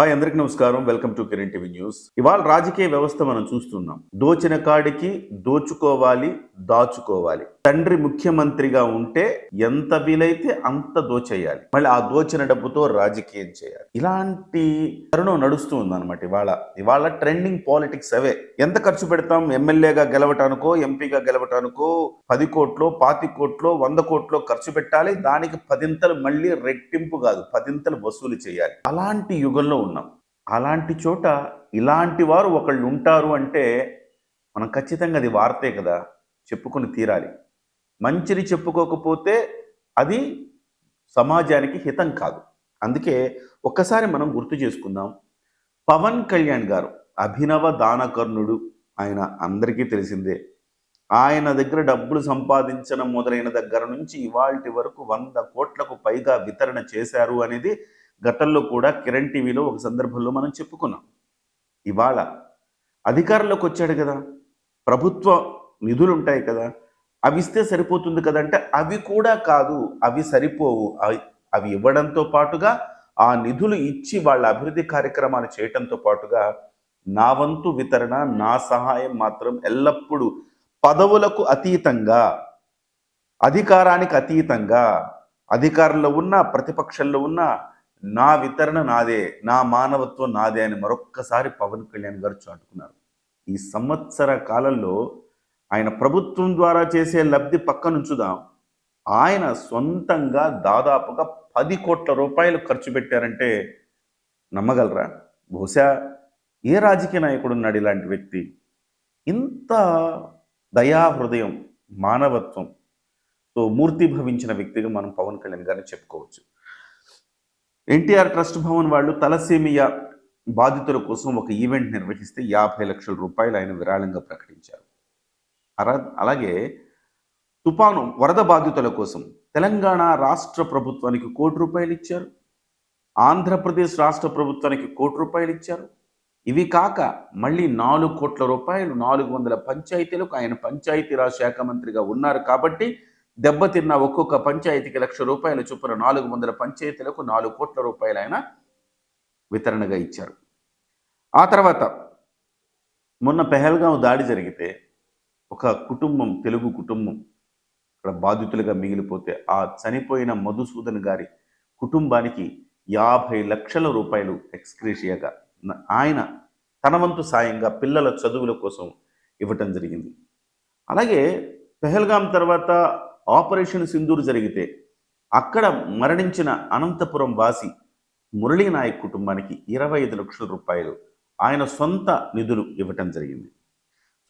Hi అందరికీ నమస్కారం. Welcome to Kiran TV news. ఇవాళ రాజకీయ వ్యవస్థ మనం చూస్తున్నాం. దోచిన కాడికి దోచుకోవాలి దాచుకోవాలి. తండ్రి ముఖ్యమంత్రిగా ఉంటే ఎంత వీలైతే అంత దోచేయాలి. మళ్ళీ ఆ దోచిన డబ్బుతో రాజకీయం చేయాలి. ఇలాంటి తరుణం నడుస్తూ ఉందన్నమాట ఇవాళ. ఇవాళ ట్రెండింగ్ పాలిటిక్స్ అవే. ఎంత ఖర్చు పెడతాం? ఎమ్మెల్యేగా గెలవటానికో ఎంపీగా గెలవటానికో పది కోట్లో పాతి కోట్లో వంద కోట్లో ఖర్చు పెట్టాలి. దానికి పదింతలు మళ్ళీ రెట్టింపు కాదు పదింతలు వసూలు చేయాలి. అలాంటి యుగంలో ఉన్నాం. అలాంటి చోట ఇలాంటి వారు ఒకళ్ళు ఉంటారు అంటే మనం ఖచ్చితంగా అది వార్తే కదా. చెప్పుకొని తీరాలి. మంచిని చెప్పుకోకపోతే అది సమాజానికి హితం కాదు. అందుకే ఒక్కసారి మనం గుర్తు చేసుకుందాం. పవన్ కళ్యాణ్ గారు అభినవ దానకర్ణుడు ఆయన అందరికీ తెలిసిందే. ఆయన దగ్గర డబ్బులు సంపాదించడం మొదలైన దగ్గర నుంచి ఇవాల్టి వరకు వంద కోట్లకు పైగా వితరణ చేశారు అనేది గతంలో కూడా కిరణ్ టీవీలో ఒక సందర్భంలో మనం చెప్పుకున్నాం. ఇవాళ అధికారంలోకి వచ్చాడు కదా. ప్రభుత్వ నిధులు ఉంటాయి కదా. అవి ఇస్తే సరిపోతుంది కదంటే అవి కూడా కాదు అవి సరిపోవు. అవి అవి ఇవ్వడంతో పాటుగా ఆ నిధులు ఇచ్చి వాళ్ళ అభివృద్ధి కార్యక్రమాలు చేయటంతో పాటుగా నా వంతు వితరణ నా సహాయం మాత్రం ఎల్లప్పుడూ పదవులకు అతీతంగా అధికారానికి అతీతంగా అధికారంలో ఉన్న ప్రతిపక్షంలో ఉన్న నా వితరణ నాదే నా మానవత్వం నాదే అని మరొక్కసారి పవన్ కళ్యాణ్ గారు చాటుకున్నారు. ఈ సంవత్సర కాలంలో ఆయన ప్రభుత్వం ద్వారా చేసే లబ్ధి పక్కనుంచుదాం. ఆయన సొంతంగా దాదాపుగా పది కోట్ల రూపాయలు ఖర్చు పెట్టారంటే నమ్మగలరా? బహుశా ఏ రాజకీయ నాయకుడు ఉన్నాడు ఇలాంటి వ్యక్తి? ఇంత దయా హృదయం మానవత్వం తో మూర్తి భవించిన వ్యక్తిగా మనం పవన్ కళ్యాణ్ గారిని చెప్పుకోవచ్చు. ఎన్టీఆర్ ట్రస్ట్ భవన్ వాళ్ళు తలసేమియా బాధితుల కోసం ఒక ఈవెంట్ నిర్వహిస్తే యాభై లక్షల రూపాయలు ఆయన విరాళంగా ప్రకటించారు. అలాగే తుపాను వరద బాధితుల కోసం తెలంగాణ రాష్ట్ర ప్రభుత్వానికి కోటి రూపాయలు ఇచ్చారు. ఆంధ్రప్రదేశ్ రాష్ట్ర ప్రభుత్వానికి కోటి రూపాయలు ఇచ్చారు. ఇవి కాక మళ్ళీ నాలుగు కోట్ల రూపాయలు నాలుగు వందల పంచాయతీలకు ఆయన పంచాయతీరాజ్ శాఖ మంత్రిగా ఉన్నారు కాబట్టి దెబ్బతిన్న ఒక్కొక్క పంచాయతీకి లక్ష రూపాయల చొప్పున నాలుగు వందల పంచాయతీలకు నాలుగు కోట్ల రూపాయలు ఆయన వితరణగా ఇచ్చారు. ఆ తర్వాత మొన్న పెహల్గాం దాడి జరిగితే ఒక కుటుంబం తెలుగు కుటుంబం ఇక్కడ బాధితులుగా మిగిలిపోతే ఆ చనిపోయిన మధుసూదన్ గారి కుటుంబానికి యాభై లక్షల రూపాయలు ఎక్స్క్రేషియాగా ఆయన తన వంతు సాయంగా పిల్లల చదువుల కోసం ఇవ్వటం జరిగింది. అలాగే పెహల్గాం తర్వాత ఆపరేషన్ సింధూర్ జరిగితే అక్కడ మరణించిన అనంతపురం వాసి మురళీనాయక్ కుటుంబానికి ఇరవై ఐదు లక్షల రూపాయలు ఆయన సొంత నిధులు ఇవ్వటం జరిగింది.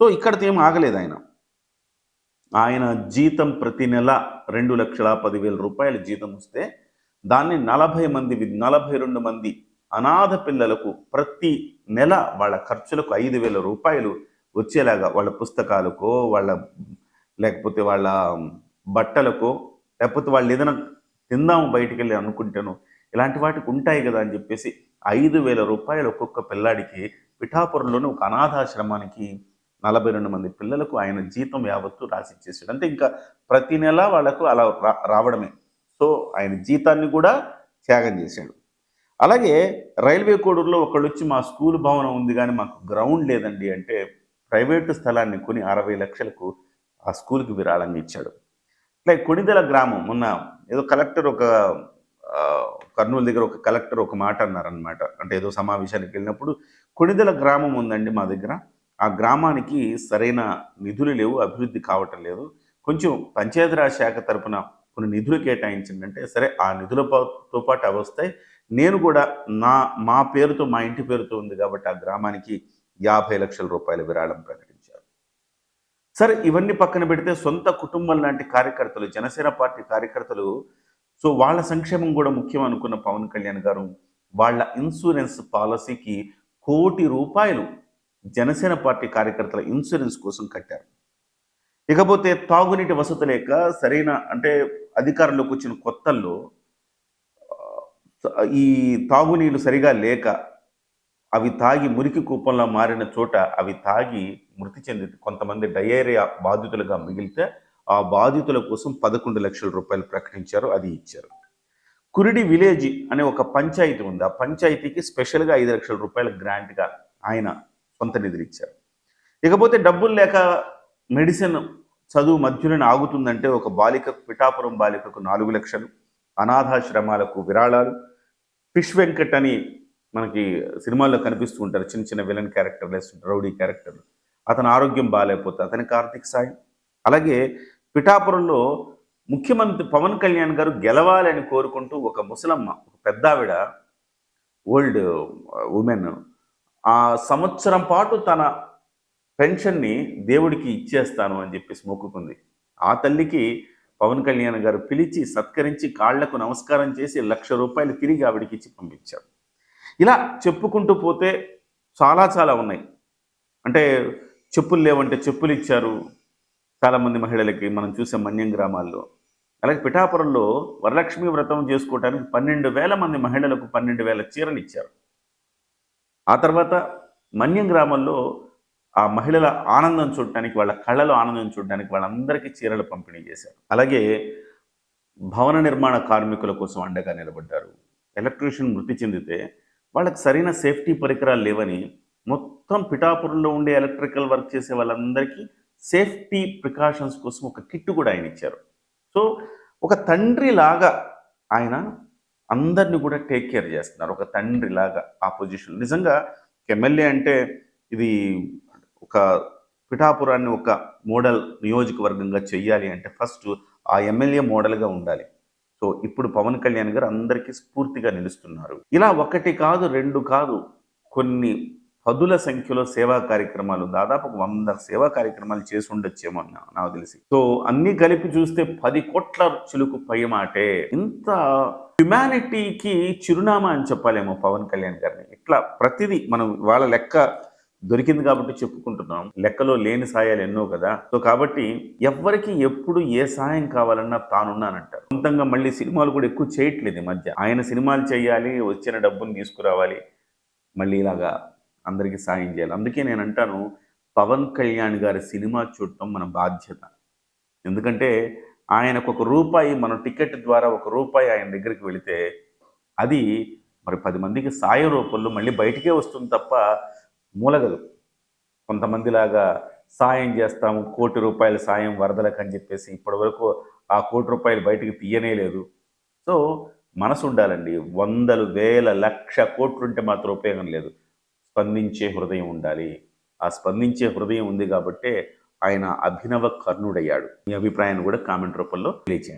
సో ఇక్కడితో ఏం ఆగలేదు ఆయన. ఆయన జీతం ప్రతి నెల రెండు లక్షల పదివేల రూపాయల జీతం వస్తే దాన్ని నలభై మంది నలభై రెండు మంది అనాథ పిల్లలకు ప్రతి నెల వాళ్ళ ఖర్చులకు ఐదు వేల రూపాయలు వచ్చేలాగా వాళ్ళ పుస్తకాలకో వాళ్ళ లేకపోతే వాళ్ళ బట్టలకో లేకపోతే వాళ్ళు ఏదైనా తిందాము బయటికి వెళ్ళి అనుకుంటాను ఇలాంటి వాటికి ఉంటాయి కదా అని చెప్పేసి ఐదు వేల రూపాయలు ఒక్కొక్క పిల్లాడికి పిఠాపురంలోని ఒక అనాథాశ్రమానికి నలభై రెండు మంది పిల్లలకు ఆయన జీతం యావత్తు రాసిచ్చేసాడు. అంటే ఇంకా ప్రతి నెల వాళ్ళకు అలా రా రావడమే. సో ఆయన జీతాన్ని కూడా త్యాగం చేశాడు. అలాగే రైల్వే కోడూరులో ఒకళ్ళు వచ్చి మా స్కూల్ భవనం ఉంది కానీ మాకు గ్రౌండ్ లేదండి అంటే ప్రైవేటు స్థలాన్ని కొని అరవై లక్షలకు ఆ స్కూల్కి విరాళంగా ఇచ్చాడు. ఇట్లా కొణిదెల గ్రామం మొన్న ఏదో కలెక్టర్ ఒక కర్నూలు దగ్గర ఒక కలెక్టర్ ఒక మాట అన్నారనమాట అంటే ఏదో సమావేశానికి వెళ్ళినప్పుడు కొణిదెల గ్రామం ఉందండి మా దగ్గర. ఆ గ్రామానికి సరైన నిధులు లేవు అభివృద్ధి కావటం లేదు. కొంచెం పంచాయతీరాజ్ శాఖ తరపున కొన్ని నిధులు కేటాయించిందంటే సరే ఆ నిధులతో పాటు అవి వస్తాయి. నేను కూడా నా మా పేరుతో మా ఇంటి పేరుతో ఉంది కాబట్టి ఆ గ్రామానికి యాభై లక్షల రూపాయల విరాళం ప్రకటించారు. సరే ఇవన్నీ పక్కన పెడితే సొంత కుటుంబం లాంటి కార్యకర్తలు జనసేన పార్టీ కార్యకర్తలు సో వాళ్ళ సంక్షేమం కూడా ముఖ్యం అనుకున్న పవన్ కళ్యాణ్ గారు వాళ్ళ ఇన్సూరెన్స్ పాలసీకి కోటి రూపాయలు జనసేన పార్టీ కార్యకర్తల ఇన్సూరెన్స్ కోసం కట్టారు. ఇకపోతే తాగునీటి వసతి లేక సరైన అంటే అధికారంలోకి వచ్చిన కొత్తల్లో ఈ తాగునీళ్ళు సరిగా లేక అవి తాగి మురికి కూపంలో మారిన చోట అవి తాగి మృతి చెంది కొంతమంది డయేరియా బాధితులుగా మిగిలితే ఆ బాధితుల కోసం పదకొండు లక్షల రూపాయలు ప్రకటించారు అది ఇచ్చారు. కురిడి విలేజ్ అనే ఒక పంచాయతీ ఉంది. ఆ పంచాయతీకి స్పెషల్గా ఐదు లక్షల రూపాయల గ్రాంట్గా ఆయన కొంత నిధులు ఇచ్చారు ఇకపోతే డబ్బులు లేక మెడిసిన్ చదువు మధ్యలోనే ఆగుతుందంటే ఒక బాలికకు పిఠాపురం బాలికకు నాలుగు లక్షలు అనాథాశ్రమాలకు విరాళాలు. ఫిష్ వెంకట్ అని మనకి సినిమాల్లో కనిపిస్తూ ఉంటారు చిన్న చిన్న విలన్ క్యారెక్టర్లు రౌడీ క్యారెక్టర్లు. అతని ఆరోగ్యం బాగాలేకపోతే అతనికి ఆర్థిక సాయం. అలాగే పిఠాపురంలో ముఖ్యమంత్రి పవన్ కళ్యాణ్ గారు గెలవాలని కోరుకుంటూ ఒక ముసలమ్మ ఒక పెద్దావిడ ఓల్డ్ ఉమెన్ ఆ సంవత్సరం పాటు తన పెన్షన్ని దేవుడికి ఇచ్చేస్తాను అని చెప్పేసి మొక్కుకుంది. ఆ తల్లికి పవన్ కళ్యాణ్ గారు పిలిచి సత్కరించి కాళ్ళకు నమస్కారం చేసి లక్ష రూపాయలు తిరిగి ఆవిడికి ఇచ్చి పంపించారు. ఇలా చెప్పుకుంటూ పోతే చాలా చాలా ఉన్నాయి. అంటే చెప్పులు లేవంటే చెప్పులు ఇచ్చారు. చాలామంది మహిళలకి మనం చూసే మన్యం గ్రామాల్లో. అలాగే పిఠాపురంలో వరలక్ష్మి వ్రతం చేసుకోవడానికి పన్నెండు వేల మంది మహిళలకు పన్నెండు వేల చీరలు ఇచ్చారు. ఆ తర్వాత మన్యం గ్రామంలో ఆ మహిళల ఆనందం చూడటానికి వాళ్ళ కళ్ళలో ఆనందం చూడటానికి వాళ్ళందరికీ చీరలు పంపిణీ చేశారు. అలాగే భవన నిర్మాణ కార్మికుల కోసం అండగా నిలబడ్డారు. ఎలక్ట్రీషియన్ మృతి చెందితే వాళ్ళకి సరైన సేఫ్టీ పరికరాలు లేవని మొత్తం పిఠాపురంలో ఉండే ఎలక్ట్రికల్ వర్క్ చేసే వాళ్ళందరికీ సేఫ్టీ ప్రికాషన్స్ కోసం ఒక కిట్ కూడా ఆయన ఇచ్చారు. సో ఒక తండ్రి లాగా ఆయన అందరిని కూడా టేక్ కేర్ చేస్తున్నారు. ఒక తండ్రి లాగా ఆ పొజిషన్ నిజంగా ఎమ్మెల్యే అంటే ఇది ఒక పిఠాపురాన్ని ఒక మోడల్ నియోజకవర్గంగా చెయ్యాలి అంటే ఫస్ట్ ఆ ఎమ్మెల్యే మోడల్గా ఉండాలి. సో ఇప్పుడు పవన్ కళ్యాణ్ గారు అందరికీ స్ఫూర్తిగా నిలుస్తున్నారు. ఇలా ఒకటి కాదు రెండు కాదు కొన్ని పదుల సంఖ్యలో సేవా కార్యక్రమాలు దాదాపు ఒక వంద సేవా కార్యక్రమాలు చేసి ఉండొచ్చేమో నాకు తెలిసి. సో అన్ని కలిపి చూస్తే పది కోట్ల చిలుకు పై మాటే ఇంత హ్యుమానిటీకి చిరునామా అని చెప్పాలేమో పవన్ కళ్యాణ్ గారిని. ఇట్లా ప్రతిదీ మనం వాళ్ళ లెక్క దొరికింది కాబట్టి చెప్పుకుంటున్నాం. లెక్కలో లేని సాయాలు ఎన్నో కదా. సో కాబట్టి ఎవ్వరికి ఎప్పుడు ఏ సాయం కావాలన్నా తానున్నానంటారు. సొంతంగా మళ్ళీ సినిమాలు కూడా ఎక్కువ చేయట్లేదు ఈ మధ్య. ఆయన సినిమాలు చేయాలి వచ్చిన డబ్బుని తీసుకురావాలి మళ్ళీ ఇలాగా అందరికీ సాయం చేయాలి. అందుకే నేను అంటాను పవన్ కళ్యాణ్ గారి సినిమా చూడటం మన బాధ్యత. ఎందుకంటే ఆయనకు ఒక రూపాయి మనం టికెట్ ద్వారా ఒక రూపాయి ఆయన దగ్గరికి వెళితే అది మరి పది మందికి సాయం రూపంలో మళ్ళీ బయటికే వస్తుంది తప్ప మూలగదు. కొంతమందిలాగా సాయం చేస్తాము కోటి రూపాయల సాయం వరదలకు అని చెప్పేసి ఇప్పటివరకు ఆ కోటి రూపాయలు బయటకు తీయనే లేదు. సో మనసు ఉండాలండి వందలు వేల లక్ష కోట్లుంటే మాత్రం ఉపయోగం లేదు. స్పందించే హృదయం ఉండాలి. ఆ స్పందించే హృదయం ఉంది కాబట్టే ఆయన అభినవ కర్ణుడయ్యాడు. మీ అభిప్రాయాన్ని కూడా కామెంట్ రూపంలో తెలియచేయండి.